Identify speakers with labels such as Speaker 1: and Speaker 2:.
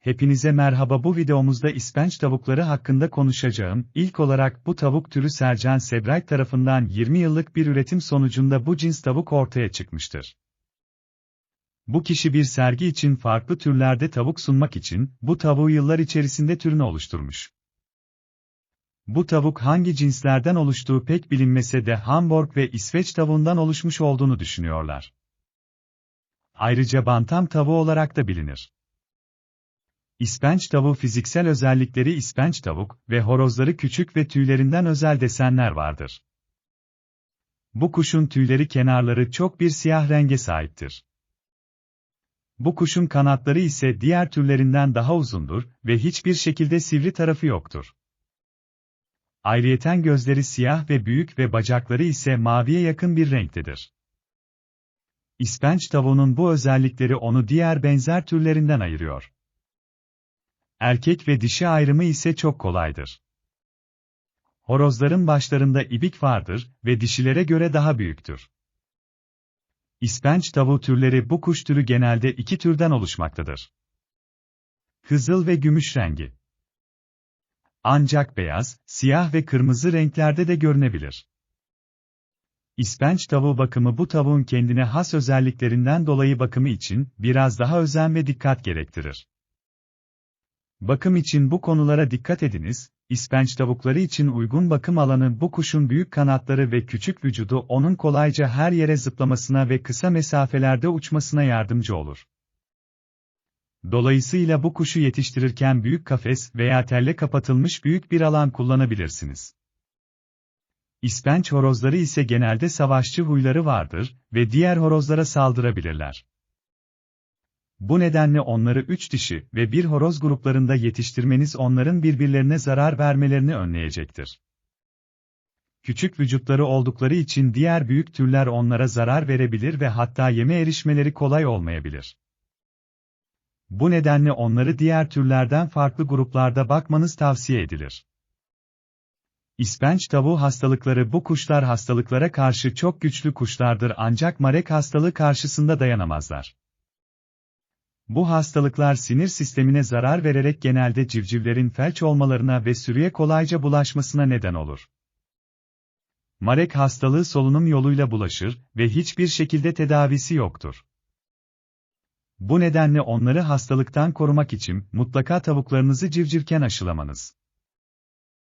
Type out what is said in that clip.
Speaker 1: Hepinize merhaba bu videomuzda ispenç tavukları hakkında konuşacağım. İlk olarak bu tavuk türü Sercan Sebright tarafından 20 yıllık bir üretim sonucunda bu cins tavuk ortaya çıkmıştır. Bu kişi bir sergi için farklı türlerde tavuk sunmak için bu tavuğu yıllar içerisinde türünü oluşturmuş. Bu tavuk hangi cinslerden oluştuğu pek bilinmese de Hamburg ve İsveç tavuğundan oluşmuş olduğunu düşünüyorlar. Ayrıca bantam tavuğu olarak da bilinir. İspenç tavuğu fiziksel özellikleri ispenç tavuk ve horozları küçük ve tüylerinden özel desenler vardır. Bu kuşun tüyleri kenarları çok bir siyah renge sahiptir. Bu kuşun kanatları ise diğer türlerinden daha uzundur ve hiçbir şekilde sivri tarafı yoktur. Ayrıyeten gözleri siyah ve büyük ve bacakları ise maviye yakın bir renktedir. İspenç tavuğunun bu özellikleri onu diğer benzer türlerinden ayırıyor. Erkek ve dişi ayrımı ise çok kolaydır. Horozların başlarında ibik vardır ve dişilere göre daha büyüktür. İspenç tavuğu türleri bu kuş türü genelde iki türden oluşmaktadır. Kızıl ve gümüş rengi. Ancak beyaz, siyah ve kırmızı renklerde de görünebilir. İspenç tavuğu bakımı bu tavuğun kendine has özelliklerinden dolayı bakımı için biraz daha özen ve dikkat gerektirir. Bakım için bu konulara dikkat ediniz, İspenç tavukları için uygun bakım alanı bu kuşun büyük kanatları ve küçük vücudu onun kolayca her yere zıplamasına ve kısa mesafelerde uçmasına yardımcı olur. Dolayısıyla bu kuşu yetiştirirken büyük kafes veya telle kapatılmış büyük bir alan kullanabilirsiniz. İspenç horozları ise genelde savaşçı huyları vardır ve diğer horozlara saldırabilirler. Bu nedenle onları üç dişi ve bir horoz gruplarında yetiştirmeniz onların birbirlerine zarar vermelerini önleyecektir. Küçük vücutları oldukları için diğer büyük türler onlara zarar verebilir ve hatta yeme erişmeleri kolay olmayabilir. Bu nedenle onları diğer türlerden farklı gruplarda bakmanız tavsiye edilir. İspenç tavuğu hastalıkları Bu kuşlar hastalıklara karşı çok güçlü kuşlardır ancak marek hastalığı karşısında dayanamazlar. Bu hastalıklar sinir sistemine zarar vererek genelde civcivlerin felç olmalarına ve sürüye kolayca bulaşmasına neden olur. Marek hastalığı solunum yoluyla bulaşır ve hiçbir şekilde tedavisi yoktur. Bu nedenle onları hastalıktan korumak için mutlaka tavuklarınızı civcivken aşılamanız.